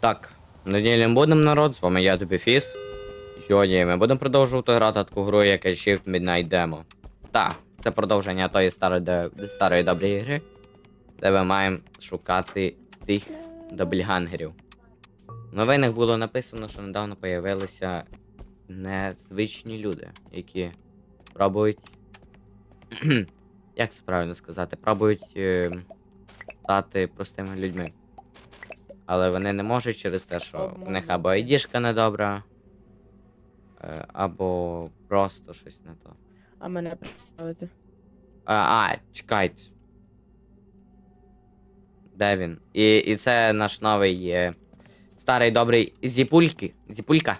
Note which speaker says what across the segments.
Speaker 1: Так, неділім будемо народ, з вами я тобі Фіс. Сьогодні ми будемо продовжувати грати таку гру, яка Shift Midnight Demo. Так, це продовження тої старої, де- старої доброї гри, де ми маємо шукати тих добльгангерів. В новинах було написано, що недавно появилися незвичні люди, які пробують. Як це правильно сказати? Пробують е, стати простими людьми. Але вони не можуть через те, що в них або айдішка недобра, е, або просто щось не то.
Speaker 2: А мене представити.
Speaker 1: А, а чекайте. Де він? І, і це наш новий е, старий добрий Зіпульки. Зіпулька.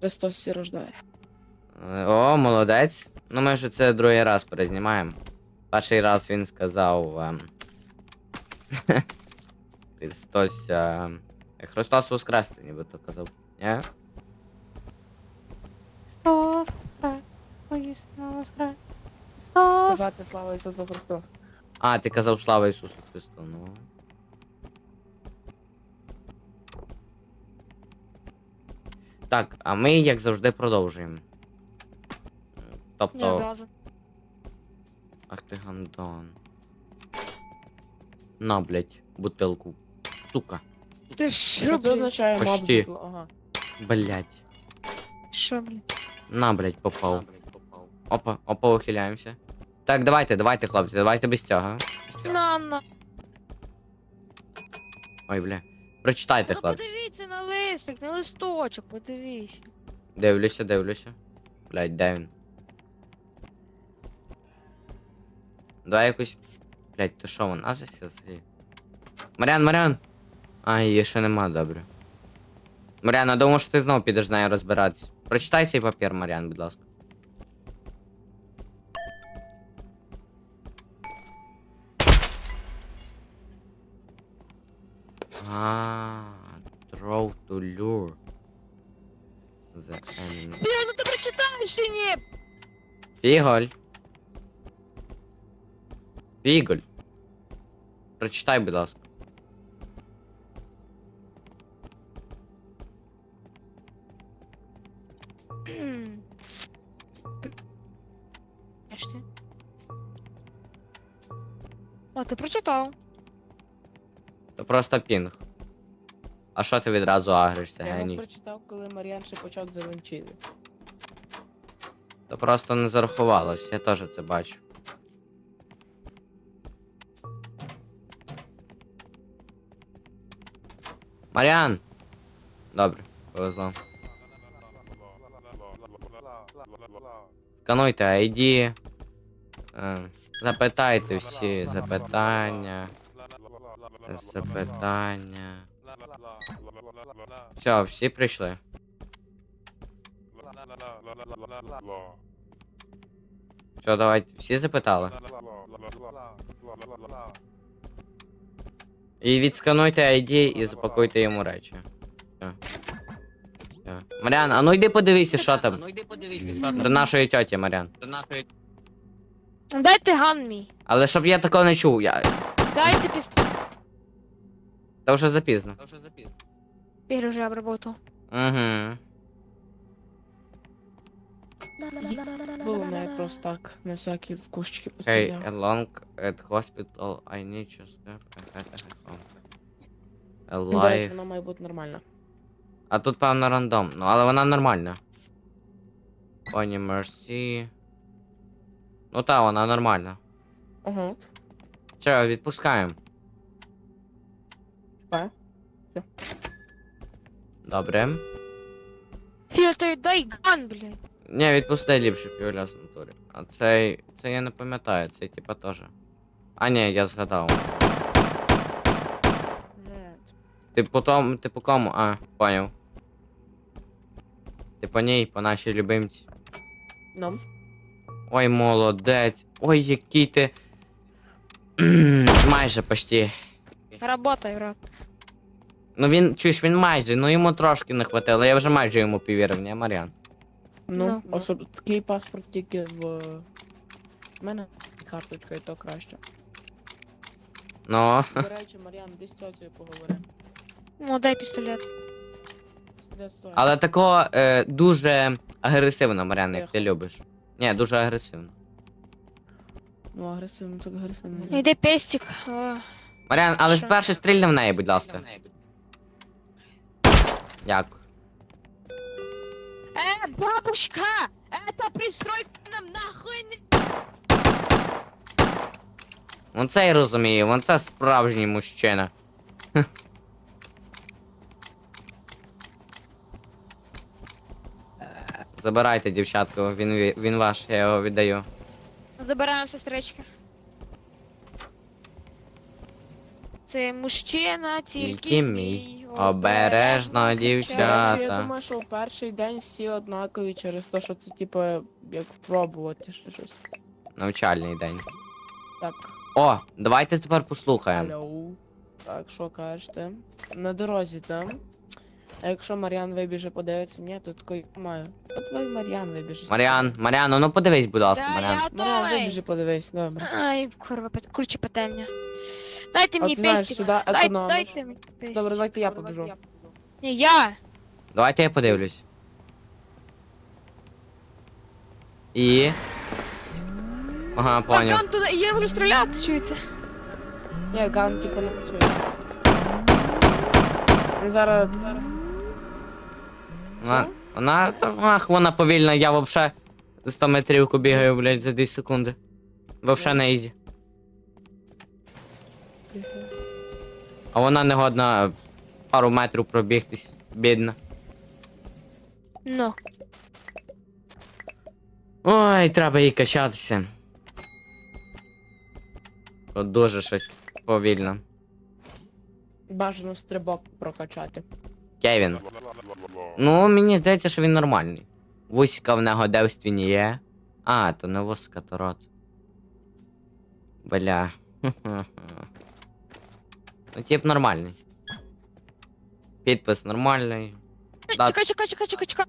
Speaker 2: Христос всі рождає.
Speaker 1: Е, О, молодець. Ну ми вже це другий раз перезнімаємо. Перший раз він сказав. ем, Христос. ем, Христос Воскрес, ти нібито казав. Ні? Христос Воскрес, воістину Воскрес. Христос.
Speaker 2: Сказати слава Ісусу Христу.
Speaker 1: А, ти казав слава Ісусу Христу, ну. Так, а ми, як завжди, продовжуємо.
Speaker 3: Не
Speaker 1: Тобто.
Speaker 3: обязан.
Speaker 1: Ах ти гандон. На, блять, бутилку. Сука.
Speaker 3: Ти що,
Speaker 2: це означає моб
Speaker 1: Почти.
Speaker 2: зукло? Ага.
Speaker 1: Блять.
Speaker 3: Що, блін?
Speaker 1: На, блять, попав. Опа, опа, ухиляємося. Так, давайте, давайте, хлопці, давайте без цього.
Speaker 3: На, на.
Speaker 1: Ой, бля. Прочитайте,
Speaker 3: Ну
Speaker 1: хлопці.
Speaker 3: подивіться на листик, на листочок, подивіться.
Speaker 1: Дивлюся, дивлюся. Блять, де він? Давай якусь. Блять, то що вона засязли? Маріан, Маріан! А, її ще нема, добре. Маріан, я думав, що ти знову підеш з нею розбиратись. Прочитай цей папір, Маріан, будь ласка. А, throw to lure. The enemy.
Speaker 3: Блін, ну ти прочитаєш чи ні?
Speaker 1: Фіголь. Фіголь. Прочитай, будь ласка.
Speaker 3: О, ти прочитав.
Speaker 1: То просто пінг. А що ти відразу агришся,
Speaker 2: Я його
Speaker 1: геній?
Speaker 2: прочитав, коли Маріан ще почав зеленчити.
Speaker 1: То просто не зарахувалось, я теж це бачу. Маріан! Добре, повезло. Скануйте ID. Запитайте всі запитання. Запитання. Все, всі прийшли. Все, давайте, всі запитали. І відскануйте ID і запакуйте йому речі. Все. Все. Маріан, а ну йди подивися, що там.
Speaker 4: Ну йди подивися, що
Speaker 1: До нашої тьоті, Маріан.
Speaker 4: До нашої
Speaker 3: Дайте ган мій.
Speaker 1: Але щоб я такого не чув, я.
Speaker 3: Дайте пістолет.
Speaker 1: Та вже запізно.
Speaker 4: Та вже запізно.
Speaker 3: Ігор уже обработав.
Speaker 1: Угу.
Speaker 2: Було не просто так, на всякі вкушечки
Speaker 1: Hey,
Speaker 2: постояв.
Speaker 1: along at hospital, I need to step ahead at home.
Speaker 2: Ну, До речі,
Speaker 1: Alive.
Speaker 2: вона має бути нормальна.
Speaker 1: А тут, певно, рандом. Ну, але вона нормальна. Pony Mercy. Ну та, вона нормальна.
Speaker 2: Ага.
Speaker 1: Все, відпускаємо.
Speaker 2: Чекай.
Speaker 1: Добре.
Speaker 3: Ігор, ти дай ган, блядь.
Speaker 1: Ні, відпусти ліпше півляс натурі. А цей. Це я не пам'ятаю, цей типа теж. А ні, я згадав.
Speaker 2: Нет.
Speaker 1: Ти по тому, ти по кому? А, поняв. Ти по ній, по нашій любимці.
Speaker 2: Ну.
Speaker 1: Ой, молодець. Ой, який ти. майже почти.
Speaker 3: Работай, брат.
Speaker 1: Ну він, чуєш, він майже, ну йому трошки не хватило, я вже майже йому повірив, ні, Маріан?
Speaker 2: Ну,
Speaker 3: Ну.
Speaker 2: особ... такий паспорт тільки в. В мене карточка і то краще.
Speaker 1: Ну,
Speaker 2: До речі, Мар'ян, десь з тьоцею поговори.
Speaker 3: Ну, дай пістолет.
Speaker 2: Сидять стоя.
Speaker 1: але такого е, дуже агресивно, Мар'ян, як ти любиш. Ні, дуже агресивно.
Speaker 2: Ну, агресивно, так агресивно.
Speaker 3: Йди пестик. О.
Speaker 1: Мар'ян, але
Speaker 3: Що?
Speaker 1: спершу стрільни в неї, будь ласка. Дякую.
Speaker 3: Э, бабушка! Это пристройка нам нахуй не...
Speaker 1: Вон це я розумію, вон це справжній мужчина. Забирайте, дівчатку, він, він ваш, я його віддаю.
Speaker 3: Забираємо сестрички. Це мужчина, тільки,
Speaker 1: Тільки мій. Обережно, дівчата.
Speaker 2: речі, я думаю, що в перший день всі однакові через те, що це, типу, як пробувати ще щось.
Speaker 1: Навчальний день.
Speaker 2: Так.
Speaker 1: О, давайте тепер послухаємо.
Speaker 2: Алло. Так, що кажете? На дорозі там. А якщо Мар'ян вибіже, подивиться, ні, то такої маю. От твій Мар'ян вибіже.
Speaker 1: Маріан, Маріано, ну подивись, будь ласка,
Speaker 3: Да,
Speaker 1: Маріан.
Speaker 3: я
Speaker 2: Мар'ян,
Speaker 3: готовий.
Speaker 2: вибіжи, подивись, добре.
Speaker 3: Ай, курва, пет- курча пательня. Дайте мені
Speaker 2: ти знаєш,
Speaker 3: пестик.
Speaker 2: сюди
Speaker 3: Дай,
Speaker 2: економиш.
Speaker 3: дайте мені пестик.
Speaker 2: Добре, давайте я побіжу.
Speaker 3: Ні, я.
Speaker 1: Давайте я подивлюсь. І. Ага, поняв.
Speaker 3: Паган туди, я можу стріляти, чуєте?
Speaker 2: Ні, ган, типу, не працює. Він Зараз.
Speaker 1: Вона, вона, та, ах, вона повільна, я вообще 100 метрівку бігаю, блядь, за 2 секунди. Вообще не ізі. А вона не годна пару метрів пробігтись, бідна.
Speaker 3: Ну.
Speaker 1: Ой, треба їй качатися. От дуже щось повільно.
Speaker 2: Бажано стрибок прокачати.
Speaker 1: Кевін. Ну, мені здається, що він нормальний. Вусіка в нього девственні є. А, то не вусика, то рот. Бля. Ну, тип нормальний. Підпис нормальний. Да.
Speaker 3: Чекай, чекай, чекай, чекай, чекай.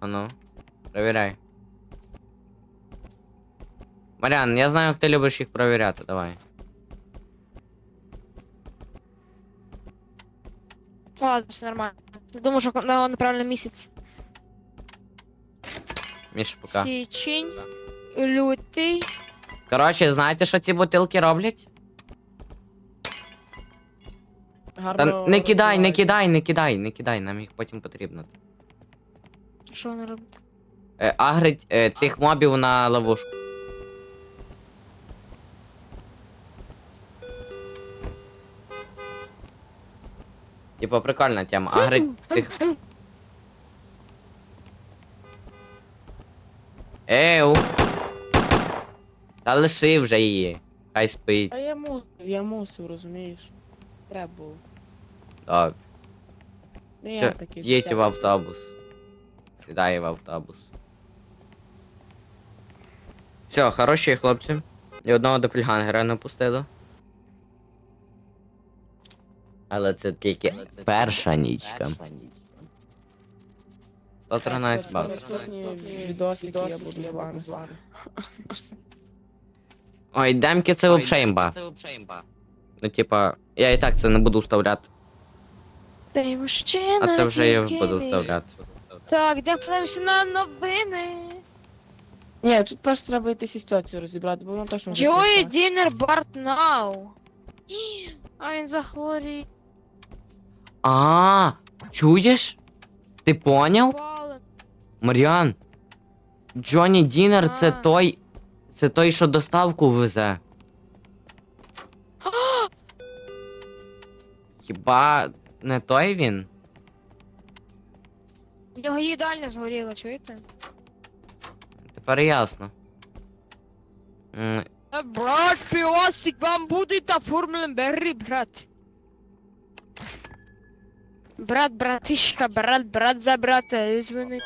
Speaker 1: А ну, перевіряй. Маріан, я знаю, як ти любиш їх перевіряти, давай.
Speaker 3: Ладно, все нормально. Думаю, що на, на правильний місяць.
Speaker 1: Міша, пока.
Speaker 3: Січень, лютий.
Speaker 1: Коротше, знаєте, що ці бутилки роблять?
Speaker 2: Гарно
Speaker 1: Та не кидай, не кидай, не кидай, не кидай, нам їх потім потрібно.
Speaker 3: Що вони роблять?
Speaker 1: Е, агрить е, тих мобів на ловушку. Типа прикольна тема. Агрить тих. Еу. Та лиши вже її. Хай спить.
Speaker 2: А я мусив, я мусив, розумієш? Треба було.
Speaker 1: Добре.
Speaker 2: Не я такий.
Speaker 1: Їдь в автобус. Сідай в автобус. Все, хороші хлопці. Ні одного допельгангера не пустили. Але це тільки перша нічка. 113
Speaker 2: Це
Speaker 1: баб.
Speaker 2: Відосики я буду з вами.
Speaker 1: Ой, демки це вообще імба. Ну, типа, я і так це не буду вставляти.
Speaker 3: Цей мужчина.
Speaker 1: А це вже я
Speaker 3: тільки
Speaker 1: буду вставляти.
Speaker 3: Так, де подивимося на новини.
Speaker 2: Ні, тут перш треба йти ситуацію розібрати, бо воно точно вже
Speaker 3: Джої
Speaker 2: прийшла.
Speaker 3: Дінер Барт Нау. А він захворів.
Speaker 1: А, чуєш? Ти поняв? Маріан, Джонні Дінер це
Speaker 3: А.
Speaker 1: той. Це той, що доставку везе. Хіба не той він?
Speaker 3: В нього їдальня згоріла, чуєте?
Speaker 1: Тепер ясно. М,
Speaker 3: Брат, піосик, вам буде та формулен берри, брат. Брат, братишка, брат, брат за брата, звони.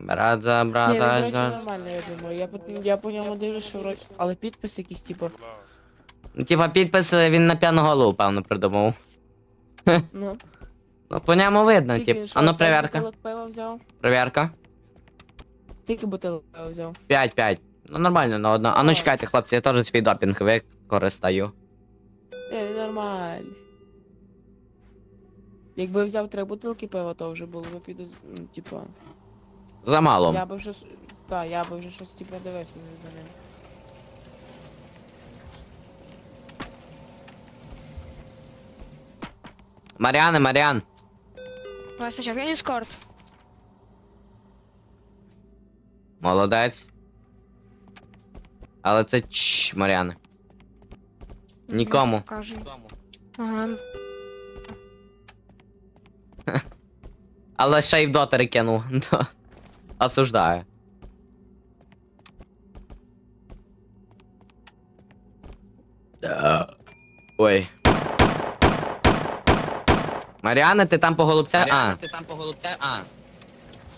Speaker 1: Брат за
Speaker 2: Ні, він, до
Speaker 1: брата.
Speaker 2: речі,
Speaker 1: за-
Speaker 2: нормально, я думаю. Я, по- я по ньому дивлюсь, що вроді... Але підпис якийсь, типу,
Speaker 1: Ну, типа підпис е, він на п'яну голову, певно, придумав.
Speaker 2: ну...
Speaker 1: Ну, по ньому видно,
Speaker 2: скільки,
Speaker 1: тип.
Speaker 2: що,
Speaker 1: А ну
Speaker 2: п'ять
Speaker 1: перевірка.
Speaker 2: бутилок пива взяв?
Speaker 1: Перевірка.
Speaker 2: Скільки бутилок пива взяв?
Speaker 1: 5-5. Ну нормально на одно. А ну чекайте, хлопці, я теж свій допінг використаю.
Speaker 2: Е, нормаль. Якби взяв три бутилки пива, то вже було б піду, ну, типа.
Speaker 1: Замало.
Speaker 2: Я би вже. с- Та, я би вже щось типа дивився за ним.
Speaker 1: Маріане, Маріан.
Speaker 3: Вася, чек, я Discord.
Speaker 1: Молодець. Але це чш, Маріане. Нікому.
Speaker 3: Кажу. Ага.
Speaker 1: Але ще й в дотери кинув. Осуждаю. Ой. Маріана, ти там по голубця? А.
Speaker 4: ти там по голубця? А.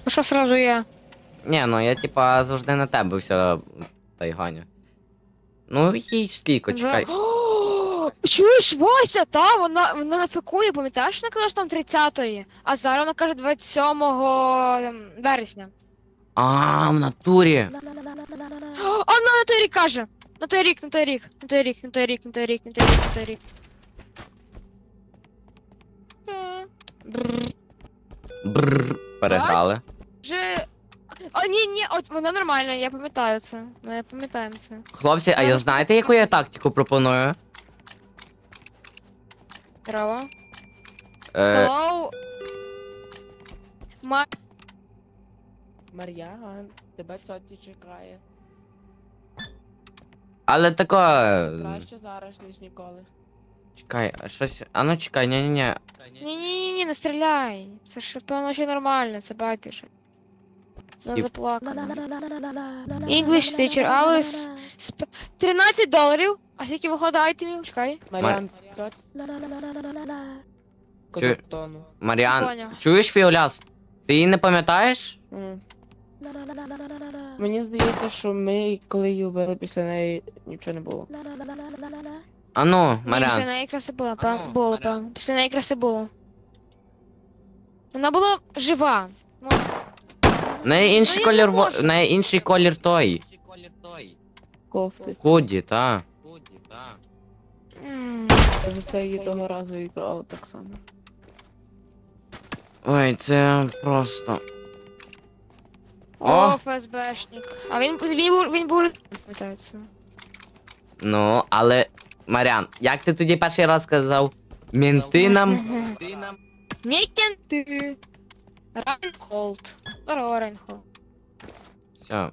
Speaker 3: Ну що сразу я?
Speaker 1: Ні, ну я типа завжди на тебе все та й ганю. Ну, їй стільки, чекай.
Speaker 3: Чуєш, Вася, та, вона, вона нафікує, пам'ятаєш, вона казала, що там 30-ї, а зараз вона каже 27 ем, вересня.
Speaker 1: А, в натурі.
Speaker 3: А вона на той рік каже. На той рік, на той рік, на той рік, на той рік, на той рік, на той рік, на той рік. Бррр.
Speaker 1: Бррр. Переграли.
Speaker 3: Вже. А, ні, ні, от вона нормальна, я пам'ятаю це. Ми пам'ятаємо це.
Speaker 1: Хлопці, а я знаєте, яку я тактику пропоную?
Speaker 3: Здорово.
Speaker 1: Е,
Speaker 3: Hello. Ма...
Speaker 2: Мар'ян, тебе цоті чекає.
Speaker 1: але тако. е,
Speaker 2: Краще зараз, ніж ніколи.
Speaker 1: Чекай, а щось. А ну чекай, ні ні ні
Speaker 3: Ні-ні-ні, не стріляй. Це ж певно ще нормально, це бакиш. Це Заплакано. English teacher, Alice. 13 доларів. А скільки виходить айтемів? Чекай.
Speaker 2: Мар'ян, цоті. Кодоктону.
Speaker 1: Маріан.
Speaker 3: Поняв.
Speaker 1: Чуєш Фіоляс? Ти її не пам'ятаєш?
Speaker 2: М. Мені здається, що ми, коли її вбили після неї, нічого не було.
Speaker 1: А ну,
Speaker 3: Ні, після
Speaker 1: Маріан.
Speaker 3: неї якраз і було,
Speaker 4: А
Speaker 3: певно,
Speaker 4: ну,
Speaker 3: було,
Speaker 4: Маріан.
Speaker 3: певно. Після неї якраз і було. Вона була жива. Ну,
Speaker 1: неї інший
Speaker 3: Ну, я не
Speaker 1: колір во...
Speaker 3: можу.
Speaker 1: в неї інший колір той.
Speaker 4: Чи колір той?
Speaker 2: Кофти.
Speaker 1: Худі, та.
Speaker 4: Худі, так.
Speaker 3: м.
Speaker 2: Я за це її того разу і так само.
Speaker 1: Ой, це просто. О!
Speaker 3: О, ФСБшник. А він, він, був, він був, це.
Speaker 1: Ну, але. Маріан, як ти тоді перший раз сказав? Мінти нам.
Speaker 4: Ти нам
Speaker 3: Не кенти. Райнхолд. Здорово.
Speaker 1: Все.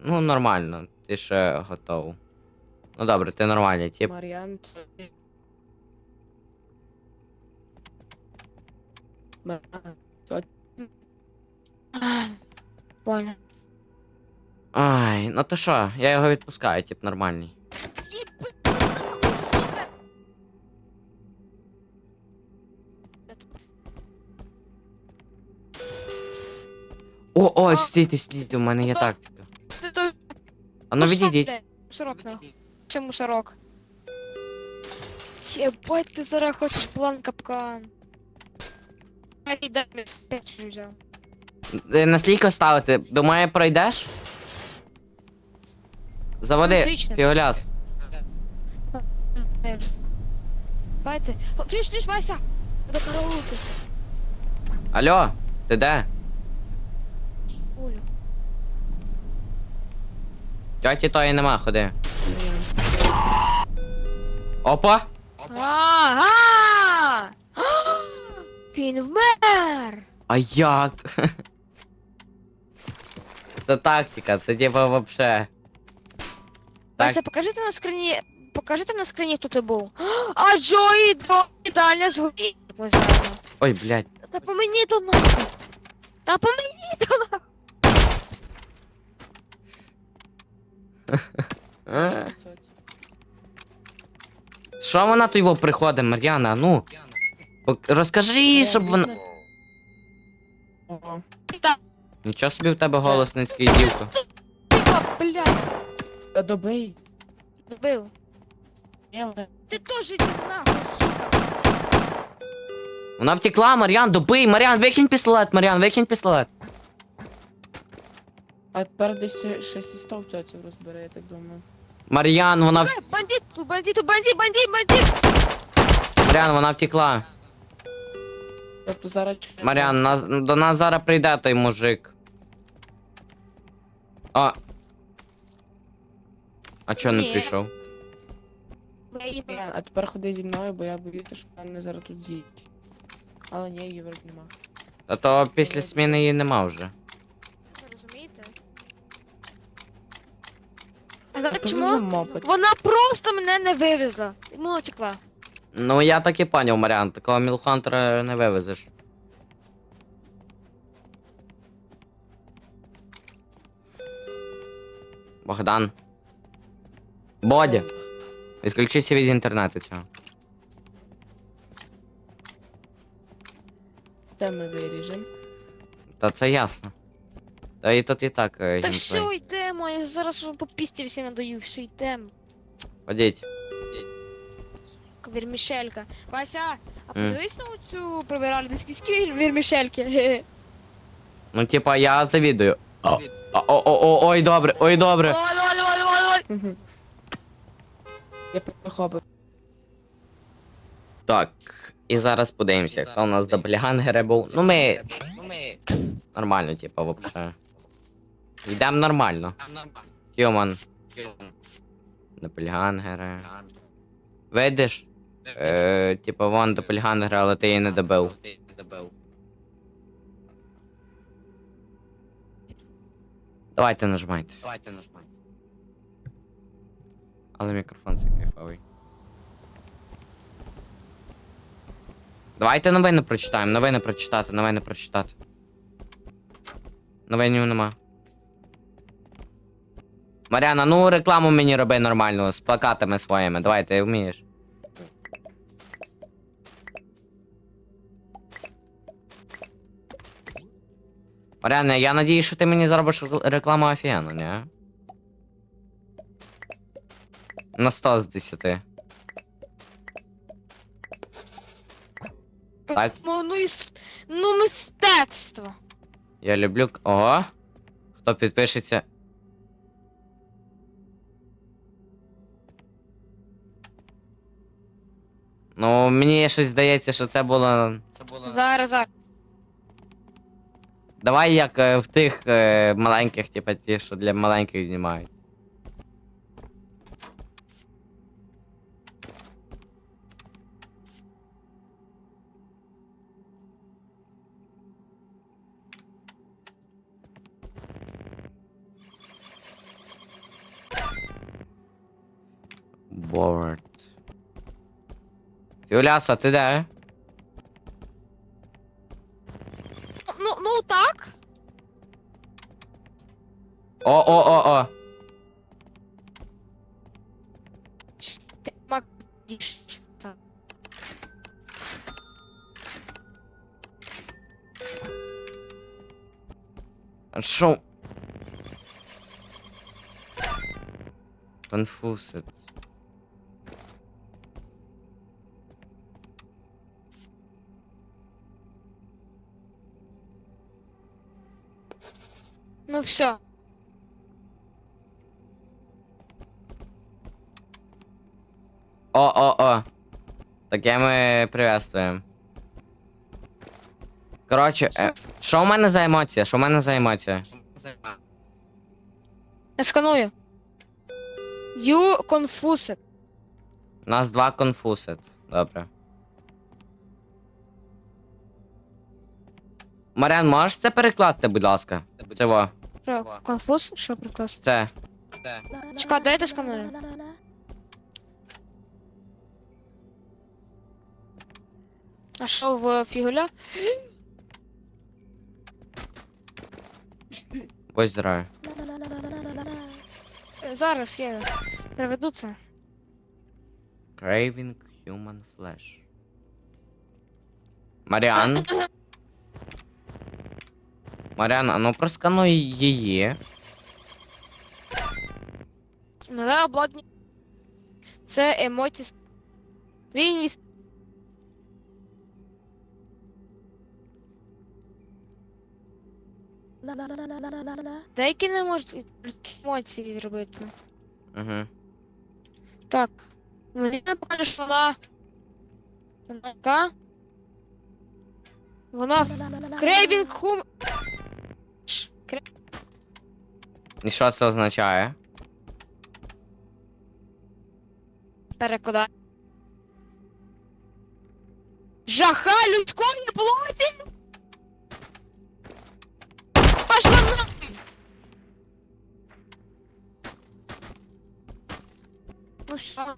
Speaker 1: Ну, нормально. Ти ще готов. Ну добре, ти нормальний, тип.
Speaker 2: Мар'ян.
Speaker 3: Понял.
Speaker 1: Ай, ну то що, я його відпускаю, тип нормальний. О, о, стійте, стійте, у мене є
Speaker 3: Ну,
Speaker 1: тактика.
Speaker 3: Ти то
Speaker 1: А ну відійдіть.
Speaker 3: Мусорок на. Це мусорок. Єбать, ти зараз хочеш план капкан. Ай, дай мені п'ять взяв.
Speaker 1: Е, ставити. Думаю, пройдеш? Заводи,
Speaker 3: Класично.
Speaker 1: фіоляс.
Speaker 3: Давайте. О, Вася? До караулки.
Speaker 1: Алло, ти де? Тьоті тої нема, ходи. Опа!
Speaker 3: Ага! Він вмер!
Speaker 1: А як? Це тактика, це типа вообще.
Speaker 3: Вася, покажите на скрині. Покажите на скрині, хто ти був. А Джої до ідеальня згорі.
Speaker 1: Ой, блядь.
Speaker 3: Та по мені то нахуй. Та по мені то нахуй.
Speaker 1: Е?
Speaker 2: Цоті.
Speaker 1: Що вона тут його приходить, Мар'яна? Ну, розкажи їй, щоб вона. Нічого собі в тебе голос низький, дівко.
Speaker 3: Типа, блядь,
Speaker 2: Та добий.
Speaker 3: добив.
Speaker 2: Ні, вона-
Speaker 3: Ти теж йди нахуй, сука.
Speaker 1: Вона втекла, Мар'ян, добий, Мар'ян, викинь пістолет, Мар'ян, викинь пістолет.
Speaker 2: А тепер десь ще- щось із стов цьоцю розбере, я так думаю.
Speaker 1: Мар'ян, вона. в-
Speaker 3: Бандит, бандит, бандит, бандит, бандит.
Speaker 1: Маріан, вона втекла.
Speaker 2: Тобто зараз чекаємо.
Speaker 1: Маріан, нас, до нас зараз прийде той мужик. А. А чо не
Speaker 3: Ні.
Speaker 1: прийшов?
Speaker 2: А тепер ходи зі мною, бо я боюся, що мене зараз тут з'їдуть. Але ні, її вроді нема.
Speaker 1: А то після зміни її нема вже.
Speaker 3: А
Speaker 2: Що за
Speaker 3: чому?
Speaker 2: мопед?
Speaker 3: Вона просто мене не вивезла. І мова текла.
Speaker 1: Ну я так і поняв, Маріан, такого Мілхантера не вивезеш. Богдан. Бодя, відключися від інтернету цього.
Speaker 2: Це ми виріжемо.
Speaker 1: Та це ясно. Та і тут і так е,
Speaker 3: Та
Speaker 1: геймплей.
Speaker 3: все, йдемо, я зараз вже по пісті всім надаю, все, йдемо.
Speaker 1: Ходіть.
Speaker 3: Вірмішелька. Вася, а подивись на оцю прибиральницькі скільки вірмішельки.
Speaker 1: Ну, типа, я завідую. О, о, о, ой, добре, ой, добре.
Speaker 3: Оль, оль, оль, оль, оль.
Speaker 2: Я прихопив.
Speaker 1: Так. І зараз подивимося, хто у нас доблігангери був. Ну ми
Speaker 4: Ну ми.
Speaker 1: нормально, типа, вообще. Йдемо нормально. Хьюман, доблігангери. Видиш? Е, типа, вон доблігангери, але ти її не добив. Давайте нажимайте.
Speaker 4: Давайте нажмай.
Speaker 1: Але мікрофон цей кайфовий. Давайте новини прочитаємо, новини прочитати, новини прочитати. Новинів нема. Маріана, ну рекламу мені роби нормальну, з плакатами своїми. Давай, ти вмієш. Маріана, я надіюсь, що ти мені зробиш рекламу офігенно, ні? На 100 з 10. Так.
Speaker 3: Ну, ну, і ну, мистецтво.
Speaker 1: Я люблю. Ого. Хто підпишеться? Ну, мені щось здається, що це було.
Speaker 4: Це було.
Speaker 3: Зараз, зараз.
Speaker 1: Давай як е, в тих е, маленьких, типа ті, що для маленьких знімають. Bored. Юляса, ти де?
Speaker 3: Ну, ну так.
Speaker 1: О, о, о, о.
Speaker 3: Ти мак- діш- так.
Speaker 1: Шо? Конфусит.
Speaker 3: Все.
Speaker 1: О, о, о. Таке ми приветствуємо. Коротше, е, що в мене за емоція? Що в мене за емоція?
Speaker 3: Я сканую. You confused.
Speaker 1: У нас два конфусит. Добре. Маріан, можеш це перекласти, будь ласка? Во.
Speaker 3: Що, конфуз? Що прекрасно.
Speaker 1: Це.
Speaker 4: Це.
Speaker 3: Чекай, дай я сканую. А що в фігуля?
Speaker 1: Здоровий.
Speaker 3: Е, Зараз я приведу це.
Speaker 1: Craving Human Flesh. Маріан. Маріан, а ну проскануй її.
Speaker 3: Нове обладнання. Це емоції. Він віс... Деякі не можуть емоції робити.
Speaker 1: Угу.
Speaker 3: Так. Мені напевно, що вона Вона яка? Вона в Крейбінг Хум. Ш, Кре-
Speaker 1: І що це означає?
Speaker 3: Перекладай. Жаха людської плоті! Пошла нахуй! Ну що?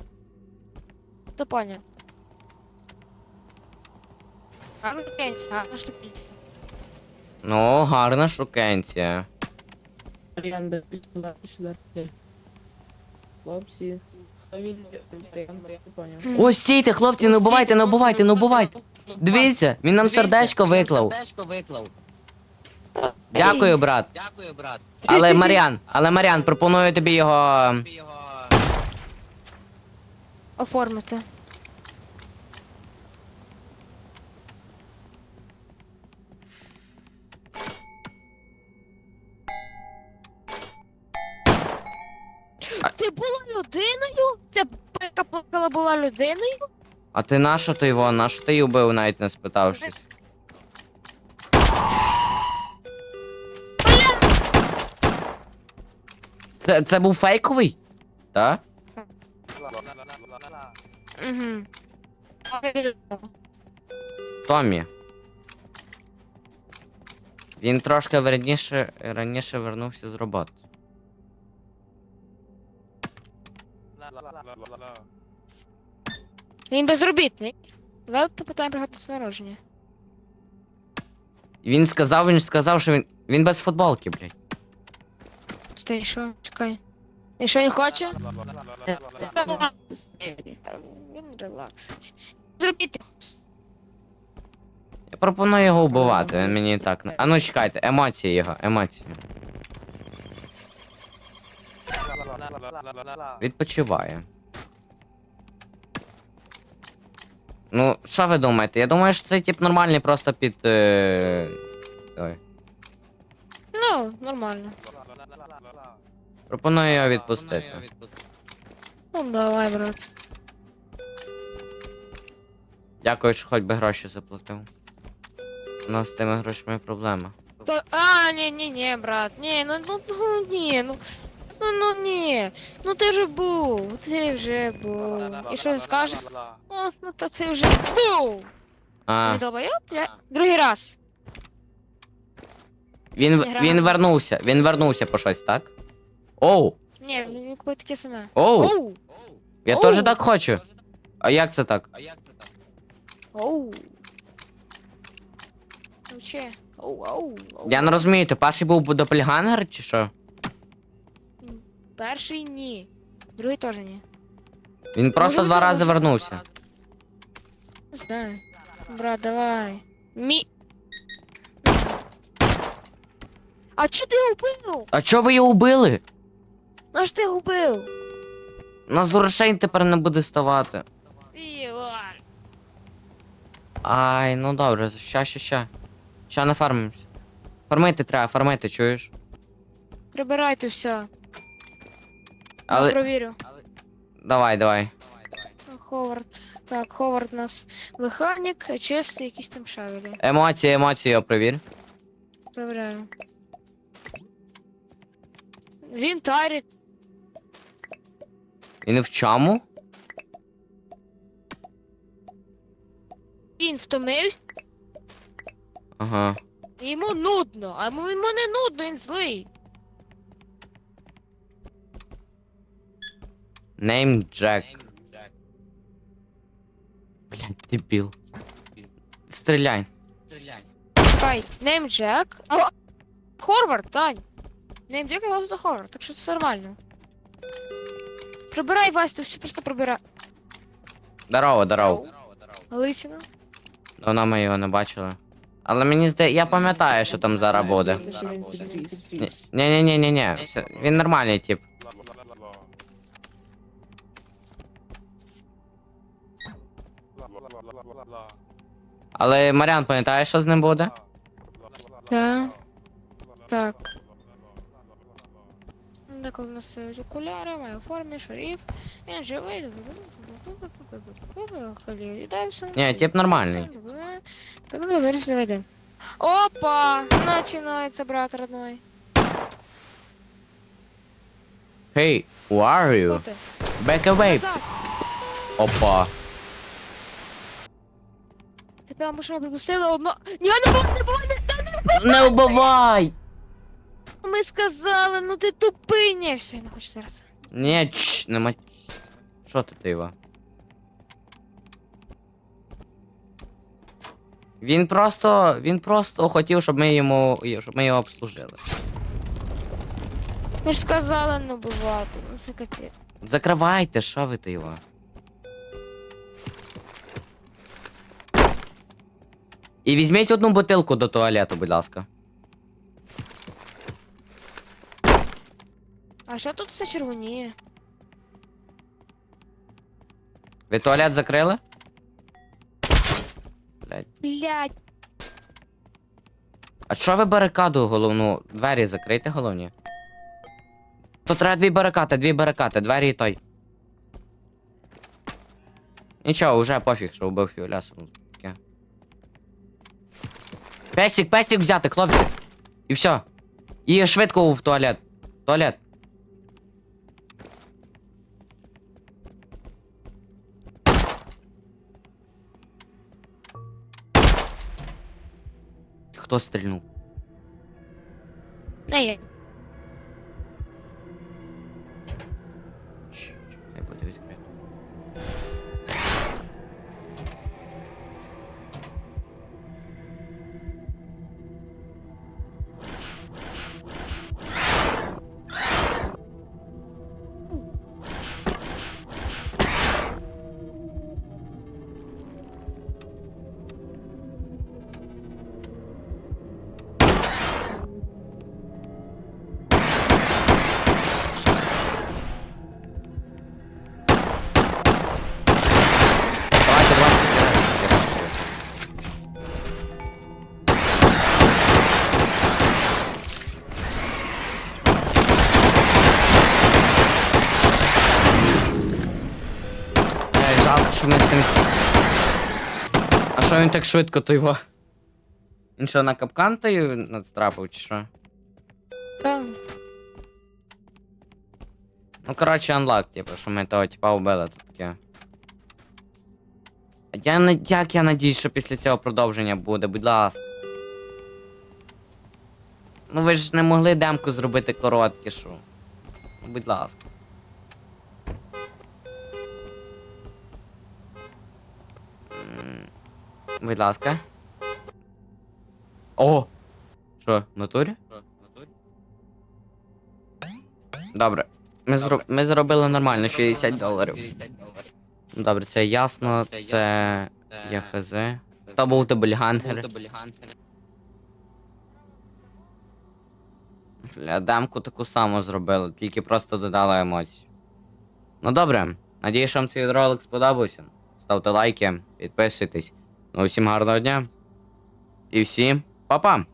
Speaker 3: Хто поняв? Гарно пенсія, гарно штукінця.
Speaker 1: Ну, гарна шукенція.
Speaker 2: Мар'ян, без сюди. Хлопці. Хто вільний? Поняв.
Speaker 1: Стійте, хлопці, не убивайте, не убивайте, не убивайте. Дивіться, він нам сердечко виклав.
Speaker 4: Сердечко виклав.
Speaker 1: Дякую, брат.
Speaker 4: Дякую, брат.
Speaker 1: Але Маріан, але Маріан, пропоную тобі його.
Speaker 4: Тобі його...
Speaker 3: Оформити.
Speaker 1: А-
Speaker 3: Ти була людиною? Ця плакала була людиною?
Speaker 1: А ти нащо ти його? Нащо ти її убив, навіть не спитавшись? Це, це був фейковий? Так?
Speaker 3: Угу.
Speaker 1: Томі. Він трошки раніше, раніше вернувся з роботи.
Speaker 3: Він безробітний. Давай попитаємо про гатус народження.
Speaker 1: Він сказав, він ж сказав, що він. Він без футболки, блядь.
Speaker 3: Ти що? Чекай. І що він хоче? Він релаксить. Зробіть.
Speaker 1: Я пропоную його вбивати, він мені так. А ну чекайте, емоції його, емоції. Відпочиває. Ну, що ви думаєте? Я думаю, що цей тип нормальний просто під. Е... Ой.
Speaker 3: Ну, нормально.
Speaker 1: Пропоную його відпустити.
Speaker 3: Ну давай, брат.
Speaker 1: Дякую, що хоч би гроші заплатив. У нас з тими грошима проблема.
Speaker 3: То... А, ні, ні, ні, брат. Ні, ну, ну, ну, ні, ну. Ну, ну, ні. Ну ти вже був, ти вже був. І що він скаже? О, ну то ти вже був.
Speaker 1: А,
Speaker 3: Не долбойоб? Я... Другий раз.
Speaker 1: він,
Speaker 3: не грав.
Speaker 1: він вернувся, він вернувся по щось, так? Оу!
Speaker 3: Ні, він купив таке саме.
Speaker 1: Оу!
Speaker 3: Оу!
Speaker 1: Я
Speaker 3: Оу.
Speaker 1: теж так хочу. А як це так?
Speaker 4: А як це так?
Speaker 3: Оу. Ну че? Оу, оу, оу.
Speaker 1: Я не розумію, то перший був допельгангер чи що?
Speaker 3: Перший ні. Другий теж ні.
Speaker 1: Він просто два рази
Speaker 3: ну,
Speaker 1: вернувся.
Speaker 3: Не знаю. Брат, давай. Мі. А чо ти його вбив?
Speaker 1: А чого ви його вбили?
Speaker 3: Ну ж ти його вбив?
Speaker 1: Нас грошей тепер не буде ставати.
Speaker 3: Філа.
Speaker 1: Ай, ну добре, ща, ща, ща. Ща не фармимось. Фармити треба, фармити, чуєш?
Speaker 3: Прибирайте все. Я
Speaker 1: Але.
Speaker 3: провірю.
Speaker 4: Але...
Speaker 1: Давай, давай.
Speaker 3: Ховард. Так, Ховард у нас механік, а чистий якісь там шавелі.
Speaker 1: Емоції, емоції його провір.
Speaker 3: Провіряю. Він тарить.
Speaker 1: Він в чому?
Speaker 3: Він втомився,
Speaker 1: Ага.
Speaker 3: йому нудно, а йому не нудно, він злий.
Speaker 1: Нейм Джек.
Speaker 4: Нейм Джек.
Speaker 1: Блядь, дебіл. Стріляй.
Speaker 4: Стріляй.
Speaker 3: Чекай, нейм Джек. Хорвард, Тань. Нейм Джек і голос до Хорвард, так що це нормально. Прибирай, Вась, ти все просто прибирай.
Speaker 1: Здорово, здорово.
Speaker 3: Лисина.
Speaker 1: Давно ми його не бачили. Але мені здається, я пам'ятаю, що там зараз буде. Ні, ні, ні, ні, ні. Він нормальний тип. Але Маріан, пам'ятаєш, що з ним буде?
Speaker 3: Да. Так. деколи носить окуляри, має в формі, шариф. Він живий.
Speaker 1: Ні, тип нормальний.
Speaker 3: Опа! Начинается, брат родной.
Speaker 1: Hey, who are you? Back away. Опа.
Speaker 3: Тепер машина припустила одно. Ні, не було, не було, не
Speaker 1: Не вбивай!
Speaker 3: Ми сказали, ну ти тупий. Ні, все, я не хочу зараз.
Speaker 1: Ні, чш, нема. Що ти тива? Він просто. Він просто хотів, щоб ми йому. щоб ми його обслужили.
Speaker 3: Ми ж сказали не бувати, ну це капець.
Speaker 1: Закривайте, що ви тива? І візьміть одну бутилку до туалету, будь ласка.
Speaker 3: А що тут все червоніє?
Speaker 1: Ви туалет закрили? Блять.
Speaker 3: Блять,
Speaker 1: А що ви барикаду головну? Двері закрийте головні. То треба дві барикати, дві барикати, двері і той. Нічого, уже пофіг, що вбив Фіолясу. Таке. Пестик, пестик взяти, хлопці. І все. І швидко в туалет. Туалет. Хто стрільнув?
Speaker 3: не є.
Speaker 1: Що він так швидко то його? Він що, на капкан той надстрапив, чи що?
Speaker 3: Певно.
Speaker 1: Ну, коротше, анлак, типу, що ми того типа вбили тут таке. Я на- як я надіюсь, що після цього продовження буде, будь ласка. Ну ви ж не могли демку зробити короткішу. Ну, будь ласка. Будь ласка. О! Що, в натурі? Добре. Ми, зро... ми зробили нормально, 60 доларів. Добре, це ясно, це. Я хз. То був дубльгангер. Бля, демку таку саму зробили, тільки просто додали емоцій. Ну добре, надію, що вам цей ролик сподобався. Ставте лайки, підписуйтесь. Ну, усім гарного дня. І всім па-па!